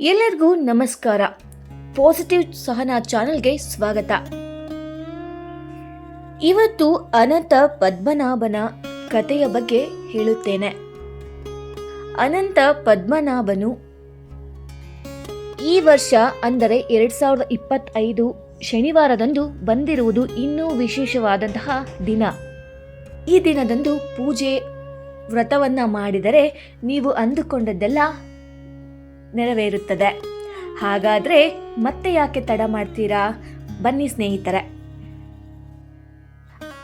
ಎಲ್ಲರಿಗೂ ನಮಸ್ಕಾರ. ಪಾಸಿಟಿವ್ ಸಹನಾ ಚಾನೆಲ್ಗೆ ಸ್ವಾಗತ. ಇವತ್ತು ಅನಂತ ಪದ್ಮನಾಭನ ಕಥೆಯ ಬಗ್ಗೆ ಹೇಳುತ್ತೇನೆ. ಅನಂತ ಪದ್ಮನಾಭನು ಈ ವರ್ಷ, ಅಂದರೆ ಎರಡ್ ಸಾವಿರದ ಇಪ್ಪತ್ತೈದು ಶನಿವಾರದಂದು ಬಂದಿರುವುದು ಇನ್ನೂ ವಿಶೇಷವಾದಂತಹ ದಿನ. ಈ ದಿನದಂದು ಪೂಜೆ ವ್ರತವನ್ನ ಮಾಡಿದರೆ ನೀವು ಅಂದುಕೊಂಡದ್ದೆಲ್ಲ ನೆರವೇರುತ್ತದೆ. ಹಾಗಾದ್ರೆ ಮತ್ತೆ ಯಾಕೆ ತಡ ಮಾಡ್ತೀರಾ? ಬನ್ನಿ ಸ್ನೇಹಿತರೆ.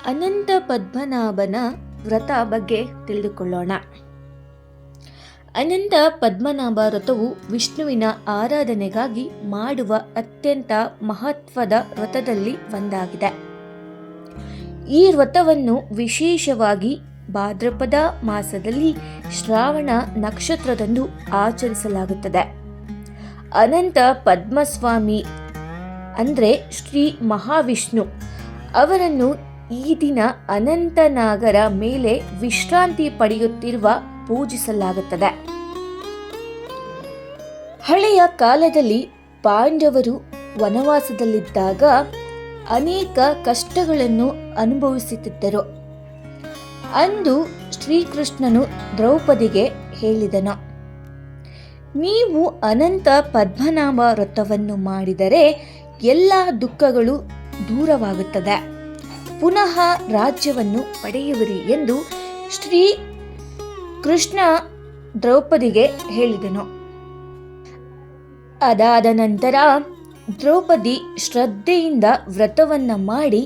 ಅನಂತ ಪದ್ಮನಾಭನ ವ್ರತ ಬಗ್ಗೆ ತಿಳಿದುಕೊಳ್ಳೋಣ. ಅನಂತ ಪದ್ಮನಾಭ ವ್ರತವು ವಿಷ್ಣುವಿನ ಆರಾಧನೆಗಾಗಿ ಮಾಡುವ ಅತ್ಯಂತ ಮಹತ್ವದ ವ್ರತದಲ್ಲಿ ಒಂದಾಗಿದೆ. ಈ ವ್ರತವನ್ನು ವಿಶೇಷವಾಗಿ ಭಾದ್ರಪದ ಮಾಸದಲ್ಲಿ ಶ್ರಾವಣ ನಕ್ಷತ್ರದಂದು ಆಚರಿಸಲಾಗುತ್ತದೆ. ಅನಂತ ಪದ್ಮಸ್ವಾಮಿ ಅಂದರೆ ಶ್ರೀ ಮಹಾವಿಷ್ಣು. ಅವರನ್ನು ಈ ದಿನ ಅನಂತನಾಗರ ಮೇಲೆ ವಿಶ್ರಾಂತಿ ಪಡೆಯುತ್ತಿರುವ ಪೂಜಿಸಲಾಗುತ್ತದೆ. ಹಳೆಯ ಕಾಲದಲ್ಲಿ ಪಾಂಡವರು ವನವಾಸದಲ್ಲಿದ್ದಾಗ ಅನೇಕ ಕಷ್ಟಗಳನ್ನು ಅನುಭವಿಸುತ್ತಿದ್ದರು. ಅಂದು ಶ್ರೀಕೃಷ್ಣನು ದ್ರೌಪದಿಗೆ ಹೇಳಿದನು, ನೀವು ಅನಂತ ಪದ್ಮನಾಭ ವ್ರತವನ್ನು ಮಾಡಿದರೆ ಎಲ್ಲ ದುಃಖಗಳು ದೂರವಾಗುತ್ತದೆ. ಪುನಃ ರಾಜ್ಯವನ್ನು ಪಡೆಯುವಿರಿ ಎಂದು ಶ್ರೀ ಕೃಷ್ಣ ದ್ರೌಪದಿಗೆ ಹೇಳಿದನು. ಅದಾದ ನಂತರ ದ್ರೌಪದಿ ಶ್ರದ್ಧೆಯಿಂದ ವ್ರತವನ್ನು ಮಾಡಿ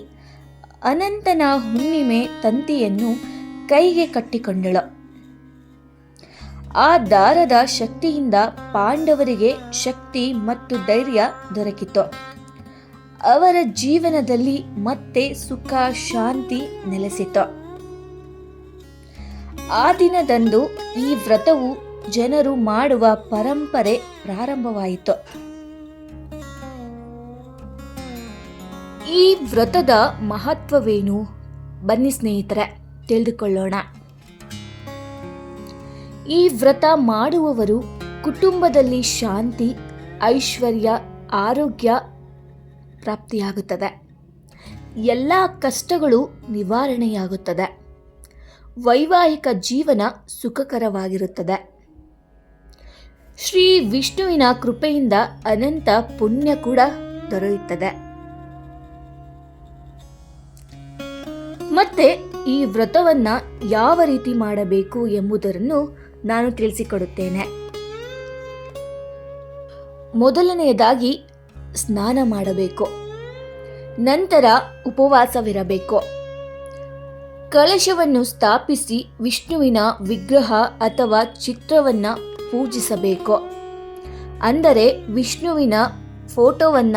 ಅನಂತನ ಹುಣ್ಣಿಮೆ ತಂತಿಯನ್ನು ಕೈಗೆ ಕಟ್ಟಿಕೊಂಡಳು. ಆ ದಾರದ ಶಕ್ತಿಯಿಂದ ಪಾಂಡವರಿಗೆ ಶಕ್ತಿ ಮತ್ತು ಧೈರ್ಯ ದೊರಕಿತು. ಅವರ ಜೀವನದಲ್ಲಿ ಮತ್ತೆ ಸುಖ, ಶಾಂತಿ ನೆಲೆಸಿತು. ಆ ದಿನದಂದು ಈ ವ್ರತವು ಜನರು ಮಾಡುವ ಪರಂಪರೆ ಪ್ರಾರಂಭವಾಯಿತು. ಈ ವ್ರತದ ಮಹತ್ವವೇನು? ಬನ್ನಿ ಸ್ನೇಹಿತರೆ, ತಿಳಿದುಕೊಳ್ಳೋಣ. ಈ ವ್ರತ ಮಾಡುವವರು ಕುಟುಂಬದಲ್ಲಿ ಶಾಂತಿ, ಐಶ್ವರ್ಯ, ಆರೋಗ್ಯ ಪ್ರಾಪ್ತಿಯಾಗುತ್ತದೆ. ಎಲ್ಲ ಕಷ್ಟಗಳು ನಿವಾರಣೆಯಾಗುತ್ತದೆ. ವೈವಾಹಿಕ ಜೀವನ ಸುಖಕರವಾಗಿರುತ್ತದೆ. ಶ್ರೀ ವಿಷ್ಣುವಿನ ಕೃಪೆಯಿಂದ ಅನಂತ ಪುಣ್ಯ ಕೂಡ ದೊರೆಯುತ್ತದೆ. ಮತ್ತೆ ಈ ವ್ರತವನ್ನ ಯಾವ ರೀತಿ ಮಾಡಬೇಕು ಎಂಬುದನ್ನು ನಾನು ತಿಳಿಸಿಕೊಡುತ್ತೇನೆ. ಮೊದಲನೆಯದಾಗಿ ಸ್ನಾನ ಮಾಡಬೇಕು. ನಂತರ ಉಪವಾಸವಿರಬೇಕು. ಕಳಶವನ್ನು ಸ್ಥಾಪಿಸಿ ವಿಷ್ಣುವಿನ ವಿಗ್ರಹ ಅಥವಾ ಚಿತ್ರವನ್ನ ಪೂಜಿಸಬೇಕು. ಅಂದರೆ ವಿಷ್ಣುವಿನ ಫೋಟೋವನ್ನ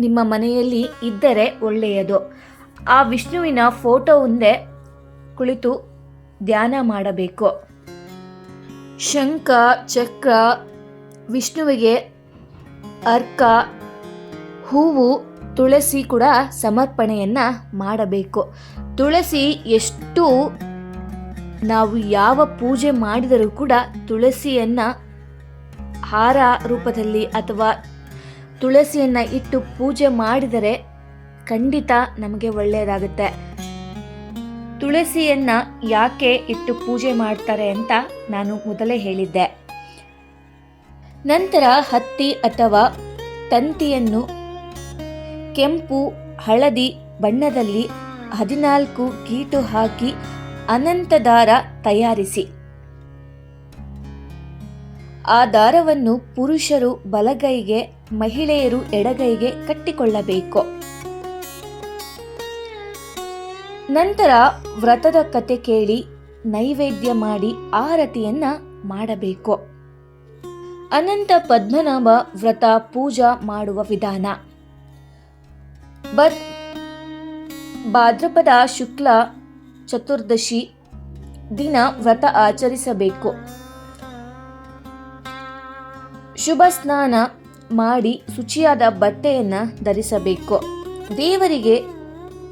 ನಿಮ್ಮ ಮನೆಯಲ್ಲಿ ಇದ್ದರೆ ಒಳ್ಳೆಯದು. ಆ ವಿಷ್ಣುವಿನ ಫೋಟೋ ಮುಂದೆ ಕುಳಿತು ಧ್ಯಾನ ಮಾಡಬೇಕು. ಶಂಖ, ಚಕ್ರ, ವಿಷ್ಣುವಿಗೆ ಅರ್ಕ, ಹೂವು, ತುಳಸಿ ಕೂಡ ಸಮರ್ಪಣೆಯನ್ನ ಮಾಡಬೇಕು. ತುಳಸಿ ಎಷ್ಟು ನಾವು ಯಾವ ಪೂಜೆ ಮಾಡಿದರೂ ಕೂಡ ತುಳಸಿಯನ್ನ ಹಾರ ರೂಪದಲ್ಲಿ ಅಥವಾ ತುಳಸಿಯನ್ನ ಇಟ್ಟು ಪೂಜೆ ಮಾಡಿದರೆ ಖಂಡಿತ ನಮಗೆ ಒಳ್ಳೆಯದಾಗುತ್ತೆ ತುಳಸಿಯನ್ನ ಯಾಕೆ ಇಟ್ಟು ಪೂಜೆ ಮಾಡ್ತಾರೆ ಅಂತ ನಾನು ಮೊದಲೇ ಹೇಳಿದ್ದೆ. ನಂತರ ಹತ್ತಿ ಅಥವಾ ತಂತಿಯನ್ನು ಕೆಂಪು, ಹಳದಿ ಬಣ್ಣದಲ್ಲಿ ಹದಿನಾಲ್ಕು ಗೀಟು ಹಾಕಿ ಅನಂತ ದಾರ ತಯಾರಿಸಿ. ಆ ದಾರವನ್ನು ಪುರುಷರು ಬಲಗೈಗೆ, ಮಹಿಳೆಯರು ಎಡಗೈಗೆ ಕಟ್ಟಿಕೊಳ್ಳಬೇಕು. ನಂತರ ವ್ರತದ ಕತೆ ಕೇಳಿ ನೈವೇದ್ಯ ಮಾಡಿ ಆರತಿಯನ್ನ ಮಾಡಬೇಕು. ಅನಂತ ಪದ್ಮನಾಭ ವ್ರತ ಪೂಜಾ ಮಾಡುವ ವಿಧಾನ. ಬದ್ ಭಾದ್ರಪದ ಶುಕ್ಲ ಚತುರ್ದಶಿ ದಿನ ವ್ರತ ಆಚರಿಸಬೇಕು. ಶುಭ ಸ್ನಾನ ಮಾಡಿ ಶುಚಿಯಾದ ಬಟ್ಟೆಯನ್ನು ಧರಿಸಬೇಕು. ದೇವರಿಗೆ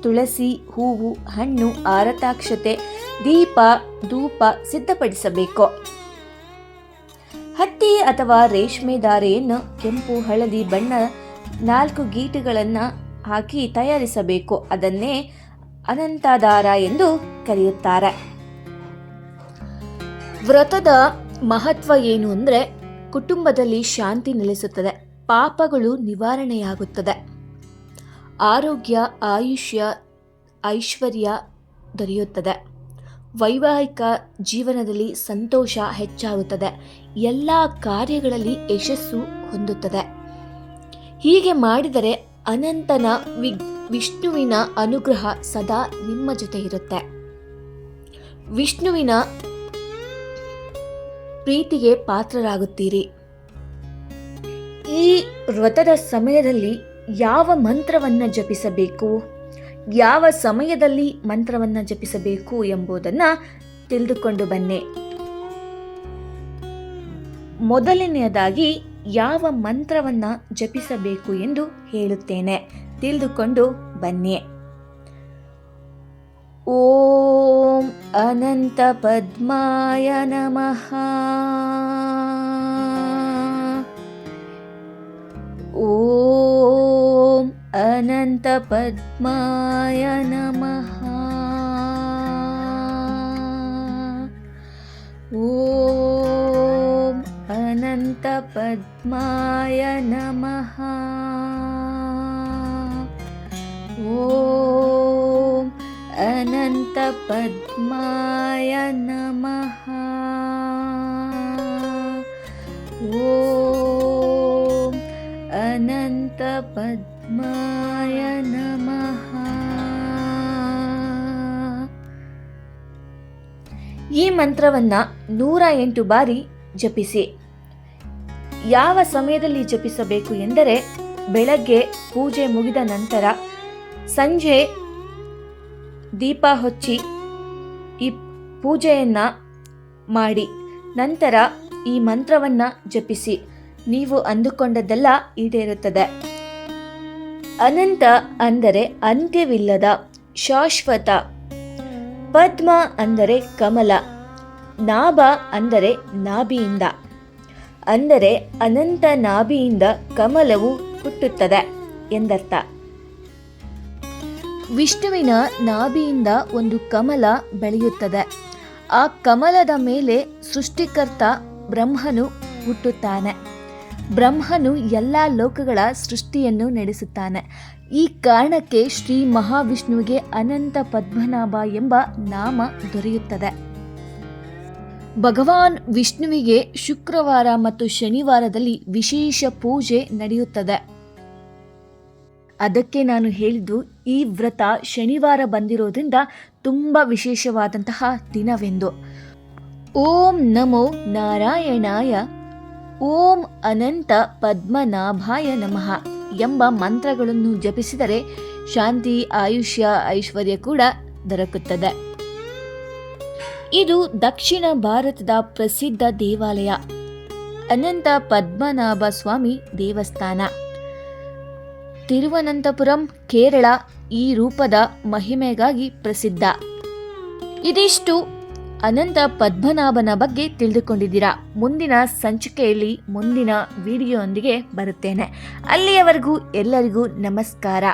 ತುಳಸಿ, ಹೂವು, ಹಣ್ಣು, ಆರತಾಕ್ಷತೆ, ದೀಪ, ಧೂಪ ಸಿದ್ಧಪಡಿಸಬೇಕು. ಹತ್ತಿ ಅಥವಾ ರೇಷ್ಮೆ ದಾರೆಯನ್ನು ಕೆಂಪು, ಹಳದಿ, ಬಣ್ಣ ನಾಲ್ಕು ಗೀಟುಗಳನ್ನು ಹಾಕಿ ತಯಾರಿಸಬೇಕು. ಅದನ್ನೇ ಅನಂತ ದಾರ ಎಂದು ಕರೆಯುತ್ತಾರೆ. ವ್ರತದ ಮಹತ್ವ ಏನು ಅಂದರೆ ಕುಟುಂಬದಲ್ಲಿ ಶಾಂತಿ ನೆಲೆಸುತ್ತದೆ. ಪಾಪಗಳು ನಿವಾರಣೆಯಾಗುತ್ತದೆ. ಆರೋಗ್ಯ, ಆಯುಷ್ಯ, ಐಶ್ವರ್ಯ ದೊರೆಯುತ್ತದೆ. ವೈವಾಹಿಕ ಜೀವನದಲ್ಲಿ ಸಂತೋಷ ಹೆಚ್ಚಾಗುತ್ತದೆ. ಎಲ್ಲ ಕಾರ್ಯಗಳಲ್ಲಿ ಯಶಸ್ಸು ಹೊಂದುತ್ತದೆ. ಹೀಗೆ ಮಾಡಿದರೆ ಅನಂತನ ವಿ, ವಿಷ್ಣುವಿನ ಅನುಗ್ರಹ ಸದಾ ನಿಮ್ಮ ಜೊತೆ ಇರುತ್ತೆ. ವಿಷ್ಣುವಿನ ಪ್ರೀತಿಗೆ ಪಾತ್ರರಾಗುತ್ತೀರಿ. ಈ ವ್ರತದ ಸಮಯದಲ್ಲಿ ಯಾವ ಮಂತ್ರವನ್ನು ಜಪಿಸಬೇಕು? ಯಾವ ಸಮಯದಲ್ಲಿ ಮಂತ್ರವನ್ನು ಜಪಿಸಬೇಕು ಎಂಬುದನ್ನು ತಿಳಿದುಕೊಂಡು ಬನ್ನಿ. ಮೊದಲನೆಯದಾಗಿ ಯಾವ ಮಂತ್ರವನ್ನು ಜಪಿಸಬೇಕು ಎಂದು ಹೇಳುತ್ತೇನೆ. ತಿಳಿದುಕೊಂಡು ಬನ್ನಿ. ಓಂ ಅನಂತ ಪದ್ಮಾಯ ನಮಃ. ಓಂ अनन्तपद्माय नमः। ॐ अनन्तपद्माय नमः। ॐ अनन्तपद्माय नमः। ॐ अनन्तपद् ಈ ಮಂತ್ರವನ್ನ ನೂರ ಎಂಟು ಬಾರಿ ಜಪಿಸಿ. ಯಾವ ಸಮಯದಲ್ಲಿ ಜಪಿಸಬೇಕು ಎಂದರೆ ಬೆಳಗ್ಗೆ ಪೂಜೆ ಮುಗಿದ ನಂತರ ಸಂಜೆ ದೀಪ ಹೊಚ್ಚಿ ಈ ಪೂಜೆಯನ್ನು ಮಾಡಿ, ನಂತರ ಈ ಮಂತ್ರವನ್ನ ಜಪಿಸಿ. ನೀವು ಅಂದುಕೊಂಡದ್ದೆಲ್ಲ ಈಡೇರುತ್ತದೆ. ಅನಂತ ಅಂದರೆ ಅಂತ್ಯವಿಲ್ಲದ ಶಾಶ್ವತ, ಪದ್ಮ ಅಂದರೆ ಕಮಲ. ನಾಭ ಅಂದರೆ ನಾಭಿಯಿಂದ. ಅಂದರೆ ಅನಂತ ನಾಭಿಯಿಂದ ಕಮಲವು ಹುಟ್ಟುತ್ತದೆ ಎಂದರ್ಥ. ವಿಷ್ಣುವಿನ ನಾಭಿಯಿಂದ ಒಂದು ಕಮಲ ಬೆಳೆಯುತ್ತದೆ. ಆ ಕಮಲದ ಮೇಲೆ ಸೃಷ್ಟಿಕರ್ತ ಬ್ರಹ್ಮನು ಹುಟ್ಟುತ್ತಾನೆ. ಬ್ರಹ್ಮನು ಎಲ್ಲ ಲೋಕಗಳ ಸೃಷ್ಟಿಯನ್ನು ನಡೆಸುತ್ತಾನೆ. ಈ ಕಾರಣಕ್ಕೆ ಶ್ರೀ ಮಹಾವಿಷ್ಣುವಿಗೆ ಅನಂತ ಪದ್ಮನಾಭ ಎಂಬ ನಾಮ ದೊರೆಯುತ್ತದೆ. ಭಗವಾನ್ ವಿಷ್ಣುವಿಗೆ ಶುಕ್ರವಾರ ಮತ್ತು ಶನಿವಾರದಲ್ಲಿ ವಿಶೇಷ ಪೂಜೆ ನಡೆಯುತ್ತದೆ. ಅದಕ್ಕೆ ನಾನು ಹೇಳಿದ್ದು, ಈ ವ್ರತ ಶನಿವಾರ ಬಂದಿರೋದ್ರಿಂದ ತುಂಬ ವಿಶೇಷವಾದಂತಹ ದಿನವೆಂದು. ಓಂ ನಮೋ ನಾರಾಯಣಾಯ, ಓಂ ಅನಂತ ಪದ್ಮನಾಭಾಯ ನಮಃ ಎಂಬ ಮಂತ್ರಗಳನ್ನು ಜಪಿಸಿದರೆ ಶಾಂತಿ, ಆಯುಷ್ಯ, ಐಶ್ವರ್ಯ ಕೂಡ ದೊರಕುತ್ತದೆ. ಇದು ದಕ್ಷಿಣ ಭಾರತದ ಪ್ರಸಿದ್ಧ ದೇವಾಲಯ. ಅನಂತ ಪದ್ಮನಾಭ ಸ್ವಾಮಿ ದೇವಸ್ಥಾನ. ತಿರುವನಂತಪುರಂ, ಕೇರಳ, ಈ ರೂಪದ ಮಹಿಮೆಗಾಗಿ ಪ್ರಸಿದ್ಧ. ಇದಿಷ್ಟು ಅನಂತ ಪದ್ಮನಾಭನ ಬಗ್ಗೆ ತಿಳಿದುಕೊಂಡಿದ್ದೀರಾ. ಮುಂದಿನ ಸಂಚಿಕೆಯಲ್ಲಿ ಮುಂದಿನ ವಿಡಿಯೋಯೊಂದಿಗೆ ಬರುತ್ತೇನೆ. ಅಲ್ಲಿಯವರೆಗೂ ಎಲ್ಲರಿಗೂ ನಮಸ್ಕಾರ.